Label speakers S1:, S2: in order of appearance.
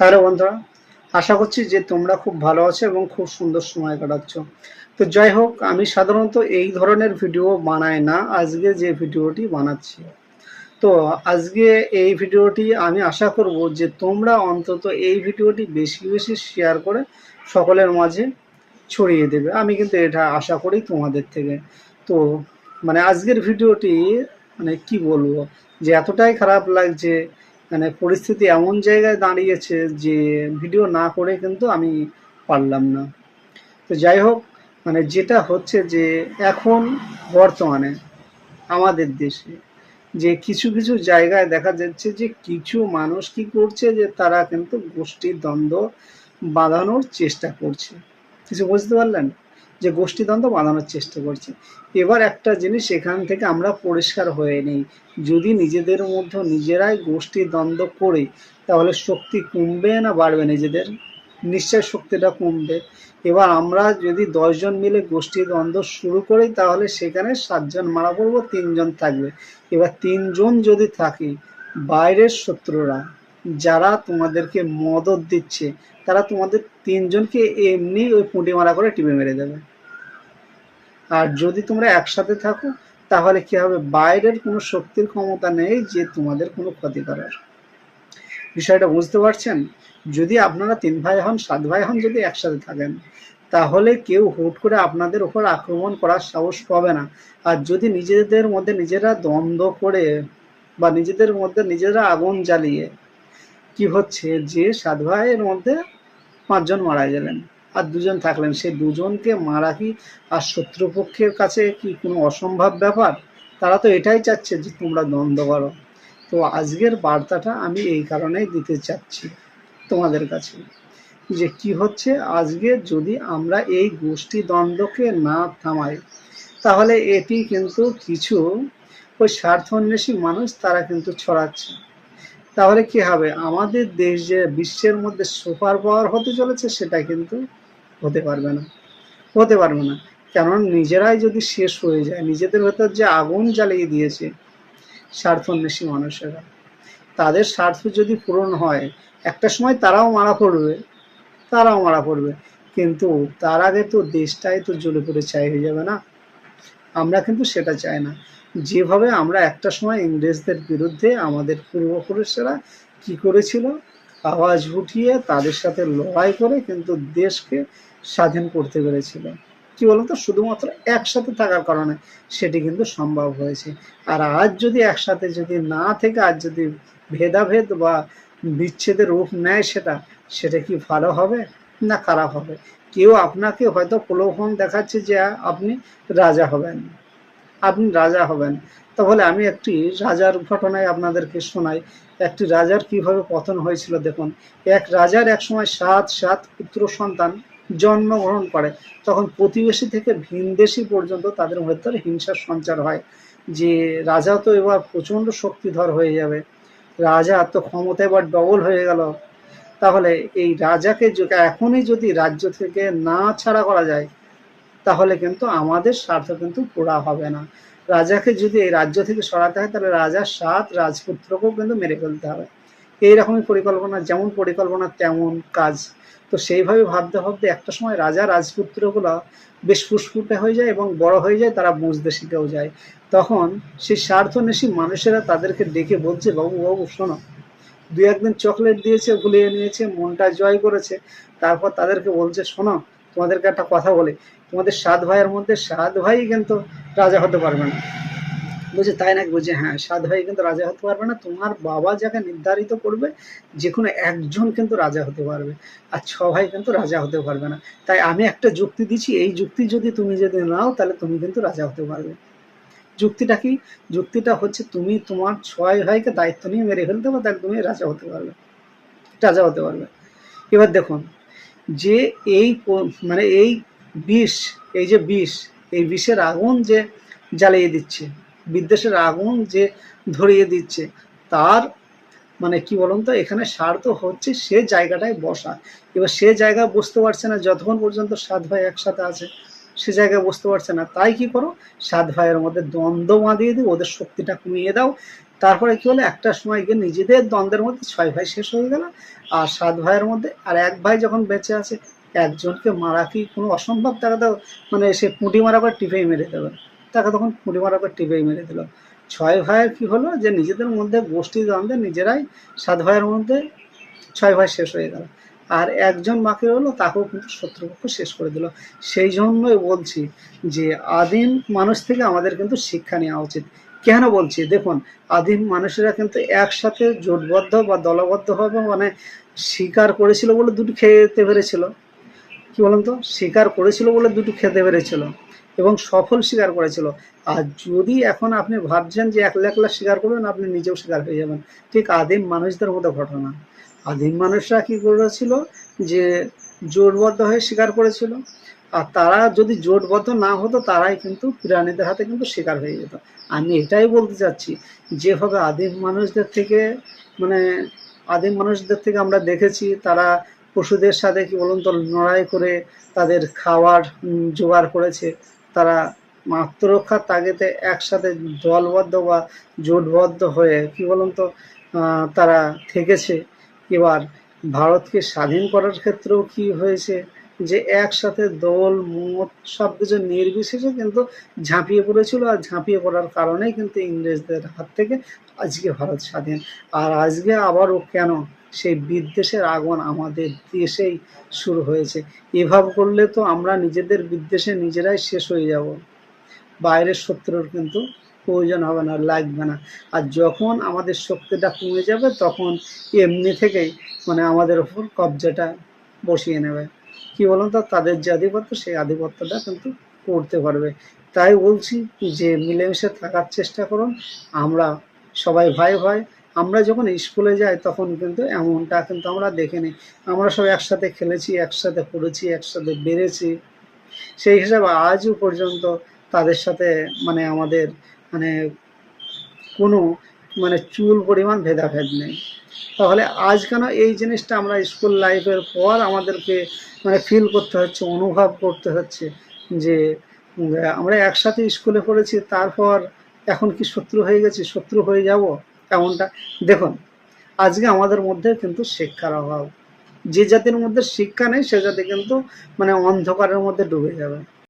S1: তাহলে বন্ধুরা, আশা করছি যে তোমরা খুব ভালো আছো এবং খুব সুন্দর সময় কাটাচ্ছ। তো যাই হোক, আমি সাধারণত এই ধরনের ভিডিও বানাই না, আজকে যে ভিডিওটি বানাচ্ছি। তো আজকে এই ভিডিওটি আমি আশা করব যে তোমরা অন্তত এই ভিডিওটি বেশি বেশি শেয়ার করে সকলের মাঝে ছড়িয়ে দেবে। আমি কিন্তু এটা আশা করি তোমাদের থেকে। তো মানে আজকের ভিডিওটি মানে কি বলব? যে এতটাই খারাপ লাগছে মানে পরিস্থিতি এমন জায়গায় দাঁড়িয়েছে যে ভিডিও না করে কিন্তু আমি পারলাম না। তো যাই হোক মানে যেটা হচ্ছে যে এখন বর্তমানে আমাদের দেশে যে কিছু কিছু জায়গায় দেখা যাচ্ছে যে কিছু মানুষ কি করছে যে তারা কিন্তু গোষ্ঠীর দ্বন্দ্ব বাঁধানোর চেষ্টা করছে। কিছু বুঝতে পারলেন? যে গোষ্ঠীদ্বন্দ্ব বাঁধানোর চেষ্টা করছে। এবার একটা জিনিস এখান থেকে আমরা পরিষ্কার হয়ে নেই। যদি নিজেদের মধ্যে নিজেরাই গোষ্ঠী দ্বন্দ্ব করি, তাহলে শক্তি কমবে না বাড়বে নিজেদের? নিশ্চয় শক্তিটা কমবে। এবার আমরা যদি দশজন মিলে গোষ্ঠী দ্বন্দ্ব শুরু করি, তাহলে সেখানে সাতজন মারা পড়ব, তিনজন থাকবে। এবার তিনজন যদি থাকে, বাইরের শত্রুরা যারা তোমাদেরকে মদত দিচ্ছে, তারা তোমাদের তিনজনকে এমনি ওই পুঁটি মারা করে টিপে মেরে দেবে। আর যদি তোমরা একসাথে থাকো, তাহলে কি হবে? বাইরের কোনো শক্তির ক্ষমতা নেই যে তোমাদের কোনো ক্ষতি করার। বিষয়টা বুঝতে পারছেন? যদি আপনারা তিন ভাই হন, সাত ভাই হন যদি একসাথে থাকেন, তাহলে কেউ হুট করে আপনাদের উপর আক্রমণ করার সাহস পাবে না। আর যদি নিজেদের মধ্যে নিজেরা দ্বন্দ্ব করে বা নিজেদের মধ্যে নিজেরা আগুন জ্বালিয়ে কি হচ্ছে? যে সাত ভাইয়ের মধ্যে পাঁচজন মারা গেলেন। আর দুজন থাকলেন। সেই দুজনকে মারা কি আর শত্রুপক্ষের কাছে কি কোনো অসম্ভব ব্যাপার? তারা তো এটাই চাচ্ছে যে তোমরা দ্বন্দ্ব করো। তো আজকের বার্তাটা আমি এই কারণেই দিতে চাচ্ছি তোমাদের কাছে যে কি হচ্ছে? আজকে যদি আমরা এই গোষ্ঠী দ্বন্দ্বকে না থামাই, তাহলে এটি কিন্তু কিছু ওই স্বার্থন্বেষী মানুষ তারা কিন্তু ছড়াচ্ছে। তাহলে কি হবে? আমাদের দেশ যে বিশ্বের মধ্যে সুপার পাওয়ার হতে চলেছে, সেটা কিন্তু হতে পারবে না। হতে পারবে না। কেননা নিজেরাই যদি শেষ হয়ে যায়, নিজেদের ভেতর যে আগুন জ্বালিয়ে দিয়েছে স্বার্থন্বেষী মানুষেরা, তাদের স্বার্থ যদি পূরণ হয়, একটা সময় তারাও মারা পড়বে, তারাও মারা পড়বে। কিন্তু তার আগে তো দেশটাই তো জ্বলে পড়ে চাই হয়ে যাবে না। আমরা কিন্তু সেটা চাই না। যেভাবে আমরা একটা সময় ইংরেজদের বিরুদ্ধে আমাদের পূর্বপুরুষেরা কি করেছিল, আওয়াজ উঠিয়ে তাদের সাথে লড়াই করে কিন্তু দেশকে স্বাধীন করতে পেরেছিল। কি বলতো? শুধুমাত্র একসাথে থাকার কারণে সেটি কিন্তু সম্ভব হয়েছে। আর আজ যদি একসাথে যদি না থেকে, আজ যদি ভেদাভেদ বা বিচ্ছেদের রূপ নেয় সেটা সেটা কি ভালো হবে না খারাপ হবে? কেউ আপনাকে হয়তো প্রলোভন দেখাচ্ছে যে আপনি রাজা হবেন। আপনি রাজা হবেন। তাহলে আমি একটি রাজার ঘটনায় আপনাদেরকে শোনাই। একটি রাজার কীভাবে পতন হয়েছিল দেখুন। এক রাজার এক সময় সাত সাত পুত্র সন্তান জন্মগ্রহণ করে। তখন প্রতিবেশী থেকে ভিনদেশি পর্যন্ত তাদের ভেতরে হিংসার সঞ্চার হয় যে রাজা তো এবার প্রচণ্ড শক্তিধর হয়ে যাবে। রাজা তো ক্ষমতা এবার ডবল হয়ে গেল। তাহলে এই রাজাকে এখনই যদি রাজ্য থেকে না ছাড়া করা যায়, তাহলে কিন্তু আমাদের স্বার্থ কিন্তু পোড়া হবে না। রাজাকে যদি এই রাজ্য থেকে সরাতে হয়, তাহলে রাজার সাত রাজপুত্রকেও কিন্তু মেরে ফেলতে হবে। এইরকমই পরিকল্পনা, যেমন পরিকল্পনা তেমন কাজ। তো সেইভাবে ভাবতে ভাবতে একটা সময় রাজা রাজপুত্রগুলো বেশ ফুসফুটে হয়ে যায় এবং বড় হয়ে যায়, তারা বুঝতে শিখেও যায়। তখন সেই স্বার্থনেশী মানুষেরা তাদেরকে ডেকে বলছে, বাবু বাবু, শোনো দু একদিন চকলেট দিয়েছে ভুলিয়ে নিয়েছে, মনটা জয় করেছে। তারপর তাদেরকে বলছে, শোনো, তোমাদেরকে একটা কথা বলে। তোমাদের সাত ভাইয়ের মধ্যে সাত ভাই কিন্তু রাজা হতে পারবে না। বলছে, তাই নাকি? বলছে হ্যাঁ সাত ভাই কিন্তু রাজা হতে পারবে না। তোমার বাবা যাকে নির্ধারিত করবে, যে কোনো একজন কিন্তু রাজা হতে পারবে। আর ছ ভাই কিন্তু রাজা হতে পারবে না। তাই আমি একটা যুক্তি দিচ্ছি, এই যুক্তি যদি তুমি যদি নাও, তাহলে তুমি কিন্তু রাজা হতে পারবে। যুক্তিটা কি? যুক্তিটা হচ্ছে তুমি তোমার ছয় ভাইকে দায়িত্ব নিয়ে মেরে ফেলতে পারো তাহলে তুমি রাজা হতে পারবে, রাজা হতে পারবে। এবার দেখুন, যে এই মানে এই বিষ, এই যে বিষ, এই বিষের আগুন যে জ্বালিয়ে দিচ্ছে, বিদ্বেষের আগুন যে ধরিয়ে দিচ্ছে, তার মানে কি বলুন তো, এখানে স্বার্থ হচ্ছে সে জায়গাটায় বসা। এবার সে জায়গায় বসতে পারছে না, যতক্ষণ পর্যন্ত সাত ভাই একসাথে আছে সে জায়গায় বসতে পারছে না। তাই কি করো? সাত ভাইয়ের মধ্যে দ্বন্দ্ব বাঁধিয়ে দিও, ওদের শক্তিটা কমিয়ে দাও। তারপরে কি হলো? একটা সময় গিয়ে নিজেদের দ্বন্দ্বের মধ্যে ছয় ভাই শেষ হয়ে গেল। আর সাত ভাইয়ের মধ্যে আর এক ভাই যখন বেঁচে আছে, একজনকে মারা কি কোনো অসম্ভব? তাকে তো মানে সে পুঁটি মারা করে টিপেই মেরে দেবে। তাকে তখন পুঁটি মারা করে টিপেই মেরে দিল। ছয় ভাইয়ের কি হলো? যে নিজেদের মধ্যে গোষ্ঠী দ্বন্দ্বে নিজেরাই সাত ভাইয়ের মধ্যে ছয় ভাই শেষ হয়ে গেল। আর একজন বাকি হলো, তাকেও কিন্তু শত্রুপক্ষ শেষ করে দিল। সেই জন্যই বলছি যে, আদিম মানুষ থেকে আমাদের কিন্তু শিক্ষা নেওয়া উচিত। কেন বলছি? দেখুন, আদিম মানুষেরা কিন্তু একসাথে জোটবদ্ধ বা দলবদ্ধভাবে মানে শিকার করেছিল বলে দুটো খেতে পেরেছিল। কি বলুন তো? শিকার করেছিল বলে দুটো খেতে পেরেছিল। এবং সফল শিকার করেছিল। আর যদি এখন আপনি ভাবছেন যে একলা একলা শিকার করবেন, আপনি নিজেও শিকার হয়ে যাবেন। ঠিক আদিম মানুষদের মতো ঘটনা। আদিম মানুষরা কি করেছিল যে জোটবদ্ধ হয়ে শিকার করেছিল। আর তারা যদি জোটবদ্ধ না হতো, তারাই কিন্তু প্রাণীদের হাতে কিন্তু শিকার হয়ে যেত। আমি এটাই বলতে চাচ্ছি, যেভাবে আদিম মানুষদের থেকে মানে আদিম মানুষদের থেকে আমরা দেখেছি, তারা পশুদের সাথে কি বলুন তো লড়াই করে তাদের খাওয়ার জোগাড় করেছে। তারা আত্মরক্ষার তাগেতে একসাথে দলবদ্ধ বা জোটবদ্ধ হয়ে, কি বলুন তো তারা থেকেছে। এবার ভারতকে স্বাধীন করার ক্ষেত্রেও কি হয়েছে? যে একসাথে দল, মত সব কিছু নির্বিশেষে কিন্তু ঝাঁপিয়ে পড়েছিল আর ঝাঁপিয়ে পড়ার কারণেই কিন্তু ইংরেজদের হাত থেকে আজকে ভারত স্বাধীন। আর আজকে আবারও কেন সেই বিদ্বেষের আগুন আমাদের দেশেই শুরু হয়েছে। এভাবে করলে তো আমরা নিজেদের বিদ্বেষে নিজেরাই শেষ হয়ে যাব। বাইরের শত্রুর কিন্তু প্রয়োজন হবে না, লাগবে না। আর যখন আমাদের শক্তিটা কমে যাবে তখন এমনি থেকেই মানে আমাদের ওপর কবজাটা বসিয়ে নেবে। কি বলুন তো, তাদের যে আধিপত্য, সেই আধিপত্যটা কিন্তু করতে পারবে। তাই বলছি যে মিলেমিশে থাকার চেষ্টা করুন। আমরা সবাই ভাই ভাই, আমরা যখন স্কুলে যাই তখন কিন্তু এমনটা কিন্তু আমরা দেখিনি আমরা সব একসাথে খেলেছি, একসাথে পড়েছি, একসাথে বেড়েছি। সেই হিসাবে আজও পর্যন্ত তাদের সাথে মানে আমাদের মানে কোনো মানে চুল পরিমাণ ভেদাভেদ নেই। তাহলে আজ কেন এই জিনিসটা আমরা স্কুল লাইফের পর আমাদেরকে মানে ফিল করতে হচ্ছে, অনুভব করতে হচ্ছে যে আমরা একসাথে স্কুলে পড়েছি, তারপর এখন কি শত্রু হয়ে গেছি, শত্রু হয়ে যাব? এমনটা। দেখুন, আজকে আমাদের মধ্যে কিন্তু শিক্ষার অভাব। যে জাতির মধ্যে শিক্ষা নেই, সে জাতি কিন্তু মানে অন্ধকারের মধ্যে ডুবে যাবে।